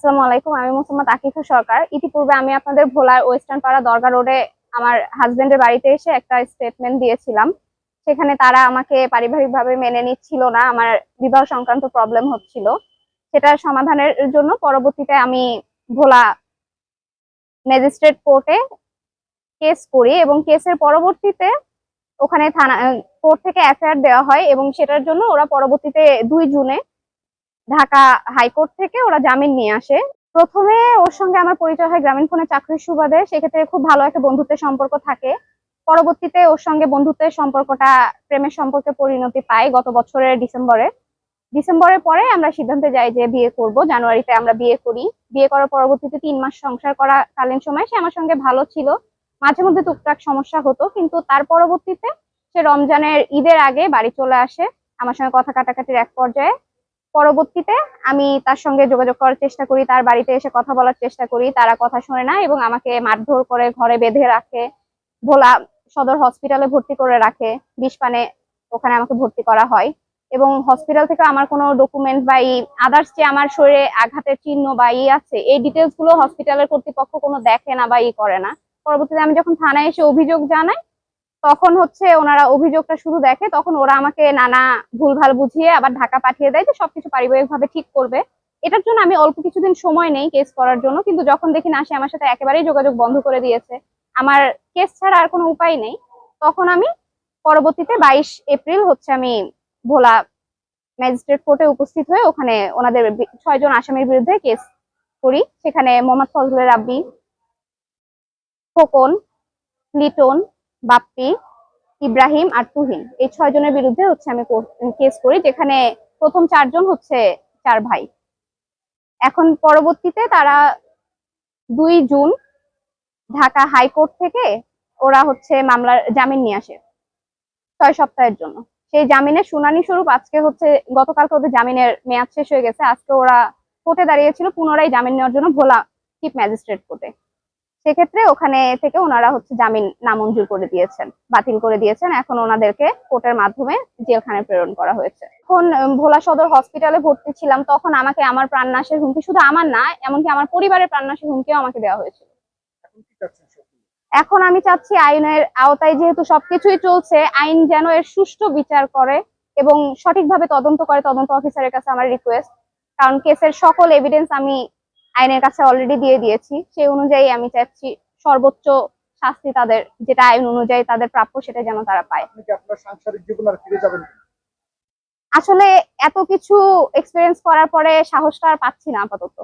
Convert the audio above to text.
আসসালামু আলাইকুম, আমি মোসাম্মদ আকিফা সরকার। ইতিপূর্বে আমি আপনাদের ভোলার ওয়েস্টার্ন পাড়া দরগা রোডে আমার হাজবেন্ডের বাড়িতে এসে একটা স্টেটমেন্ট দিয়েছিলাম। সেখানে তারা আমাকে পারিবারিকভাবে মেনে নিচ্ছিল না, আমার বিবাহ সংক্রান্ত প্রবলেম হচ্ছিল। সেটার সমাধানের জন্য পরবর্তীতে আমি ভোলা ম্যাজিস্ট্রেট কোর্টে কেস করি এবং কেসের পরবর্তীতে ওখানে থানা কোর্ট থেকে এফআইআর দেওয়া হয় এবং সেটার জন্য ওরা পরবর্তীতে দুই জুনে ঢাকা হাইকোর্ট থেকে ওরা জামিন নিয়ে আসে। প্রথমে ওর সঙ্গে আমার পরিচয় হয় গ্রামীণ ফোনে চাকরির সুবাদে। সেক্ষেত্রে খুব ভালো একটা বন্ধুত্বের সম্পর্ক থাকে। পরবর্তীতে ওর সঙ্গে বন্ধুত্বের সম্পর্কটা, প্রেমের সম্পর্কে পরিণতি পায় গত বছরের ডিসেম্বরে। ডিসেম্বরের পরে আমরা সিদ্ধান্তে যাই যে বিয়ে করব। জানুয়ারিতে আমরা বিয়ে করি। বিয়ে করার পরবর্তীতে তিন মাস সংসার করা কালীন সময় সে আমার সঙ্গে ভালো ছিল। মাঝে মধ্যে টুকটাক সমস্যা হতো, কিন্তু তার পরবর্তীতে সে রমজানের ঈদের আগে বাড়ি চলে আসে। আমার সঙ্গে কথা কাটাকাটির এক পর্যায়ে। পরবর্তীতে আমি তার সঙ্গে যোগাযোগ করার চেষ্টা করি, তার বাড়িতে এসে কথা বলার চেষ্টা করি, তারা কথা শোনে না এবং আমাকে মারধর করে ঘরে বেঁধে রাখে, ভোলা সদর হসপিটালে ভর্তি করে রাখে বিষপানে ওখানে আমাকে ভর্তি করা হয় এবং হসপিটাল থেকে আমার কোনো ডকুমেন্ট বা এই আদার্স যে আমার শরীরে আঘাতের চিহ্ন বা ই আছে, এই ডিটেলসগুলো হসপিটালের কর্তৃপক্ষ কোনো দেখে না বা ই করে না। পরবর্তীতে আমি যখন থানায় এসে অভিযোগ জানাই তখন হচ্ছে ওনারা অভিযোগটা শুধু দেখে, তখন ওরা আমাকে নানা ভুলভাল বুঝিয়ে আবার ঢাকা পাঠিয়ে দেয় যে সবকিছু পারিবারিক ভাবে ঠিক করবে। এটার জন্য আমি অল্প কিছুদিন সময় নেই কেস করার জন্য, কিন্তু যখন দেখি না সে আমার সাথে একেবারেই যোগাযোগ বন্ধ করে দিয়েছে, আমার কেস ছাড়া আর কোনো উপায় নেই, তখন আমি পরবর্তীতে বাইশ এপ্রিল হচ্ছে আমি ভোলা ম্যাজিস্ট্রেট কোর্টে উপস্থিত হয়ে ওখানে ওনাদের ছয়জন আসামির বিরুদ্ধে কেস করি। সেখানে মোহাম্মদ ফজলুর রাব্বি, খোকন, লিটন বাপ্পি, ইব্রাহিম আর তুহিন। এই ছয় জনের বিরুদ্ধে হচ্ছে আমি কেস করি, যেখানে প্রথম চারজন হচ্ছে চার ভাই। এখন পরবর্তীতে তারা দুই জুন ঢাকা হাইকোর্ট থেকে ওরা হচ্ছে মামলার জামিন নিয়ে আসে, ছয় সপ্তাহের জন্য। সেই জামিনের শুনানি স্বরূপ আজকে হচ্ছে, গতকালকে ওদের জামিনের মেয়াদ শেষ হয়ে গেছে। আজকে ওরা কোর্টে দাঁড়িয়েছিল, পুনরায় জামিন নেওয়ার জন্য ভোলা চিফ ম্যাজিস্ট্রেট কোর্টে। সেক্ষেত্রে ওখানে থেকে ওনারা হচ্ছে জামিন নামঞ্জুর করে দিয়েছেন বাতিল করে দিয়েছেন। এখন ওনাদেরকে কোর্টের মাধ্যমে জেলখানায় প্রেরণ করা হয়েছে। এখন ভোলা সদর হসপিটালে ভর্তি ছিলাম তখন আমাকে আমার প্রাণনাশের হুমকি শুধু আমার না এমনকি আমার পরিবারের প্রাণনাশের হুমকিও আমাকে দেওয়া হয়েছিল। এখন আমি চাচ্ছি আইনের আওতায় যেহেতু সবকিছুই চলছে আইন যেন এর সুষ্ঠু বিচার করে এবং সঠিকভাবে তদন্ত করে তদন্ত অফিসারের কাছে আমার রিকোয়েস্ট কারণ কেসের সকল এভিডেন্স আমি আইনের কাছে অলরেডি দিয়ে দিয়েছি সেই অনুযায়ী আমি চাচ্ছি সর্বোচ্চ শাস্তি তাদের যেটা আইন অনুযায়ী তাদের প্রাপ্য সেটা যেন তারা পায়। আপনি কি আপনার সাংসারিক জীবন আর ফিরে যাবেন? আসলে এত কিছু এক্সপিরিয়েন্স করার পরে সাহসটা আর পাচ্ছি না আপাতত।